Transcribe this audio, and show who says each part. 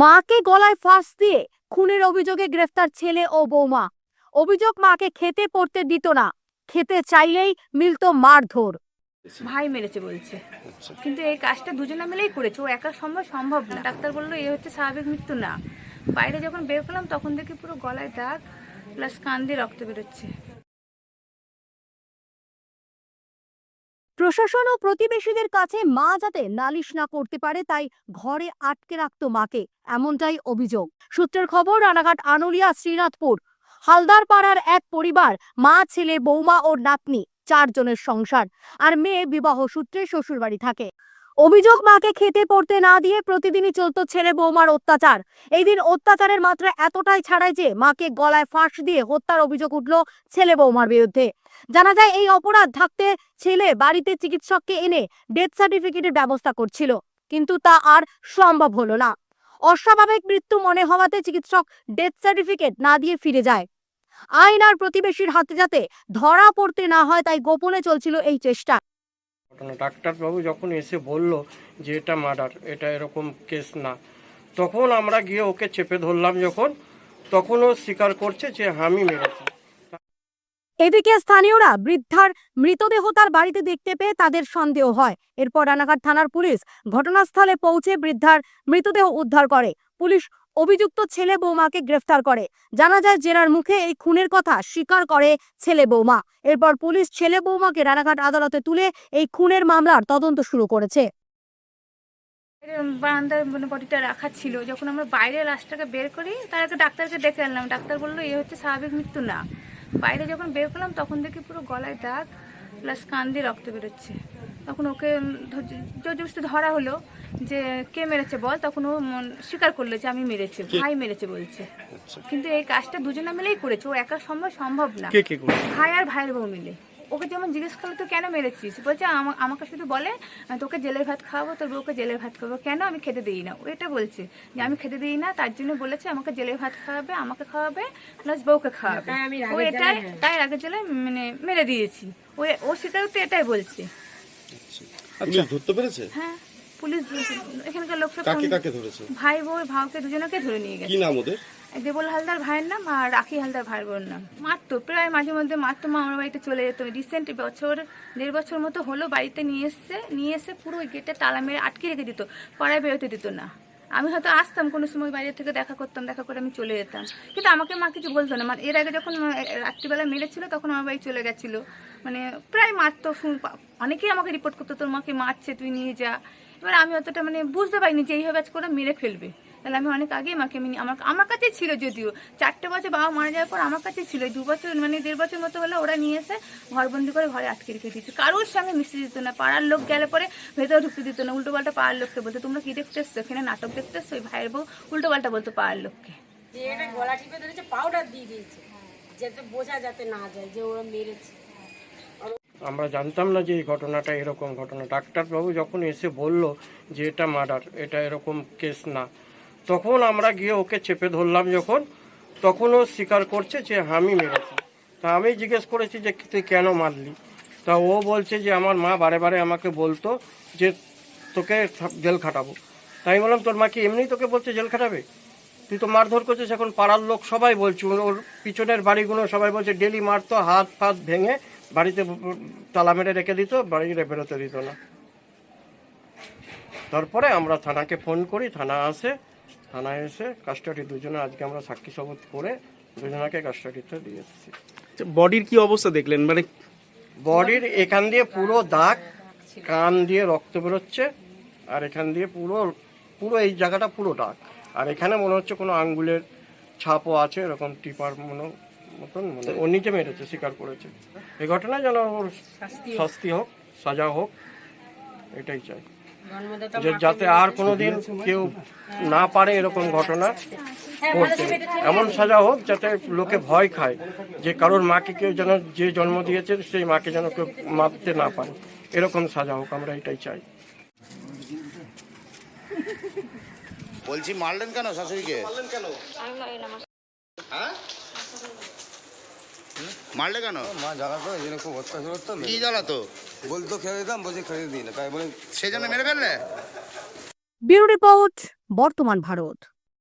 Speaker 1: মাকে গলায় ফাঁস দিয়ে খুনের অভিযোগে গ্রেফতার ছেলে ও বৌমা। অভিযোগ মাকে খেতে পড়তে দিত না। খেতে চাইলেই মিলত মারধর।
Speaker 2: ভাই মেরেছে বলছে। কিন্তু এই কাজটা দুজনে মিলেই করেছে। ও একা সম্ভব সম্ভব না। ডাক্তার বলল, এ হচ্ছে স্বাভাবিক মৃত্যু না। বাইরে যখন বের করলাম তখন দেখি পুরো গলায় দাগ প্লাস কান দিয়ে রক্ত বেরোচ্ছে।
Speaker 1: প্রশাসন ও প্রতিবেশীদের কাছে মা যাতে নালিশ না করতে পারে, তাই ঘরে আটকে রাখত মাকে, এমনটাই অভিযোগ। সূত্রের খবর, রানাঘাট আনুলিয়া, শ্রীনাথপুর হালদার পাড়ার এক পরিবার, মা, ছেলে, বৌমা ও নাতনি, চারজনের সংসার। আর মেয়ে, বিবাহ সূত্রে শ্বশুরবাড়ি থাকে। অভিযোগ মাকে খেতে পড়তে না দিয়ে প্রতিদিনই চলতো ছেলে বৌমার অত্যাচার। এই দিন অত্যাচারের মাত্রা এতটাই ছাড়ায় যে মাকে গলায় ফাঁস দিয়ে হত্যার অভিযোগ উঠল ছেলে বৌমার বিরুদ্ধে। জানা যায় এই অপরাধ থাকতে ছেলে বাড়িতে চিকিৎসককে এনে ডেথ সার্টিফিকেটের ব্যবস্থা করছিল, কিন্তু তা আর সম্ভব হলো না। অস্বাভাবিক মৃত্যু মনে হওয়াতে চিকিৎসক ডেথ সার্টিফিকেট না দিয়ে ফিরে যায়। আইন আর প্রতিবেশীর হাতে যাতে ধরা পড়তে না হয় তাই গোপনে চলছিল এই চেষ্টা।
Speaker 3: ডাক্তারবাবু যখন এসে বলল যে এটা মার্ডার, এটা এরকম কেস না, তখন আমরা গিয়ে ওকে চেপে ধরলাম যখন, তখন ও স্বীকার করছে যে আমি মেরেছি।
Speaker 1: এদিকে স্থানীয়রা বৃদ্ধার মৃতদেহ তার বাড়িতে দেখতে পেয়ে তাদের সন্দেহ হয়। এরপর রানাঘাট থানার পুলিশ ঘটনাস্থলে পৌঁছে বৃদ্ধার মৃতদেহ উদ্ধার করে। পুলিশ অভিযুক্ত ছেলে বৌমাকে গ্রেফতার করে। জানা যায় জেরার মুখে এই খুনের কথা স্বীকার করে ছেলে বৌমা। এরপর পুলিশ ছেলে বৌমাকে রানাঘাট আদালতে তুলে এই খুনের মামলার তদন্ত শুরু করেছে।
Speaker 2: এর বারান্দায় মানে বডিটা রাখা ছিল। যখন আমরা বাইরে লাশটাকে বের করি, তার আগে ডাক্তারকে ডেকে আনলাম। ডাক্তার বলল, এ হচ্ছে স্বাভাবিক মৃত্যু না। বাইরে যখন বের করলাম, তখন দেখি পুরো গলায় দাগ, প্লাস কান দিয়ে রক্ত বেরোচ্ছে। তখন ওকে উম, ধ- জোর জবরদস্তি ধরা হলো যে কে মেরেছে বল? তখন ও মন- স্বীকার করল যে আমি মেরেছি ভাই মেরেছে বলছে। কিন্তু এই কাজটা দুজনে মিলেই করেছে ও একা সম্ভব সম্ভব না।
Speaker 3: কে কে
Speaker 2: ভাই আর ভাইয়ের বউ মিলে। ওকে যেমন জিজ্ঞেস করল তো কেন মেরেছিস? বলছে আমা- আমাকে শুধু বলে তোকে জেলের ভাত খাওয়াবো তোর বউকে জেলের ভাত খাওয়াবো। কেন আমি খেতে দিই না? ও এটা বলছে যে আমি খেতে দিই না তার জন্য বলেছে আমাকে জেলের ভাত খাওয়াবে আমাকে খাওয়াবে প্লাস বউকে খাওয়াবে। ও এটাই তাই আগে জেলে মানে মেরে দিয়েছি। ও ও সেটাও তো এটাই বলছে।
Speaker 4: পুলিশ ধরতে পেরেছে?
Speaker 2: হ্যাঁ পুলিশ এখানকার লোকটা
Speaker 4: কাকে কাকে ধরেছে?
Speaker 2: ভাই বউ ভাউকে দুজনকে ধরে নিয়ে গেছে।
Speaker 4: কি নাম ওদের?
Speaker 2: দেবল হালদার ভাইয়ের নাম আর রাখি হালদার ভাইয়ের বোন নাম। মারতো প্রায় মাঝে মধ্যে মারতো মা আমার বাড়িতে চলে যেত। রিসেন্ট বছর দেড় বছর মতো হলো বাড়িতে নিয়ে এসছে নিয়ে এসে পুরো ওই গেটে তালা মেরে আটকে রেখে দিত। পড়ায় বেরোতে দিত না। আমি হয়তো আসতাম কোনো সময় বাইরে থেকে দেখা করতাম, দেখা করে আমি চলে যেতাম। কিন্তু আমাকে মা কিছু বলতো না। মানে এর আগে যখন রাত্রিবেলা মেরেছিল তখন আমার বাড়ি চলে গেছিল। মানে প্রায় মারতো অনেকেই আমাকে রিপোর্ট করতো, তোর মাকে মারছে, তুই নিয়ে যা। এবার আমি অতটা মানে বুঝতে পারিনি যে এইভাবে আজ করে মেরে ফেলবে। তাহলে আমি অনেক আগেই মাকে আমি নিয়ে- আমার আমার কাছেই ছিল যদিও। চারটে বছর বাবা মারা যাওয়ার পর আমার কাছেই ছিল। দু বছর মানে দেড় বছর মতো হলে ওরা নিয়ে এসে ঘরবন্দি করে ঘরে আটকে রেখে দিচ্ছে কারোর সঙ্গে মিশতে দিত না। পাড়ার লোক গেলে পরে ভেতরে ঢুকতে দিত না। উল্টো পাল্টা পাড়ার লোককে বলতো তোমরা কি দেখতে এসছো? এখানে নাটক দেখতে এসছো? ওই ভাইয়ের বউ? উল্টো পাল্টা বলতো পাড়ার লোককে।
Speaker 5: গলা টিপে ধরেছে পাউডার দিয়ে দিয়েছে। যাতে বোঝা যাতে না যায় যে ওরা মেরেছে।
Speaker 3: আমরা জানতাম না যে এই ঘটনাটা এরকম ঘটনা। ডাক্তারবাবু যখন এসে বলল যে এটা মার্ডার এটা এরকম কেস না। তখন আমরা গিয়ে ওকে চেপে ধরলাম যখন, তখন ও স্বীকার করছে যে আমি মেরেছি। তা আমি জিজ্ঞেস করেছি যে, তুই কেন মারলি? তা ও বলছে যে, আমার মা বারে বারে আমাকে বলতো যে, তোকে জেল খাটাবো। তাই বললাম, তোর মা কি এমনি তোকে বলছে জেল খাটাবে? তুই তো মারধর করছিস এখন, পাড়ার লোক সবাই বলছে ওর- ওর পিছনের বাড়িগুলো সবাই বলছে, ডেলি মারতো, হাত ফাত ভেঙে বাড়িতে তালা মেরে রেখে দিত, বাড়িতে বেরোতে দিত না। তারপরে আমরা থানাকে ফোন করি, থানা আসে থানায় এসে কাস্টাডি দুজনে আজকে আমরা সাক্ষী শপথ করে দুজনাকে কাস্টাডিতে দিয়ে এসেছি।
Speaker 6: বডির কি অবস্থা দেখলেন? মানে
Speaker 3: বডির এখান দিয়ে পুরো দাগ কান দিয়ে রক্ত বেরোচ্ছে আর এখান দিয়ে পুরো পুরো এই জায়গাটা পুরো দাগ। আর এখানে মনে হচ্ছে কোনো আঙ্গুলের ছাপও আছে এরকম টিপার মনে মতন মানে ও নিজে মেরেছে স্বীকার করেছে। এই ঘটনা যেন ওর শাস্তি হোক সাজা হোক এটাই চাই। যে যাতে আর কোনোদিন কেউ না পারে এরকম ঘটনা করতে। এমন সাজা হোক যাতে লোকে ভয় খায় যে কারোর মাকে কেউ যেন যে জন্ম দিয়েছে সেই মাকে যেন কেউ মারতে না পারে। এরকম সাজা হোক আমরা এটাই চাই।
Speaker 4: বলছি মারলেন কেন শাশুড়িকে? হ্যাঁ? মারলে কেন?
Speaker 7: মা জ্বালাতো এই জন্য খুব অত্যাচার করতো
Speaker 4: কি জ্বালাতো
Speaker 7: বলতো খেয়ে দিতাম বলছি খেয়ে দিই না তাই বলে
Speaker 4: সেই জন্য মেরে ফেললে?
Speaker 1: ব্যুরো রিপোর্ট বর্তমান ভারত।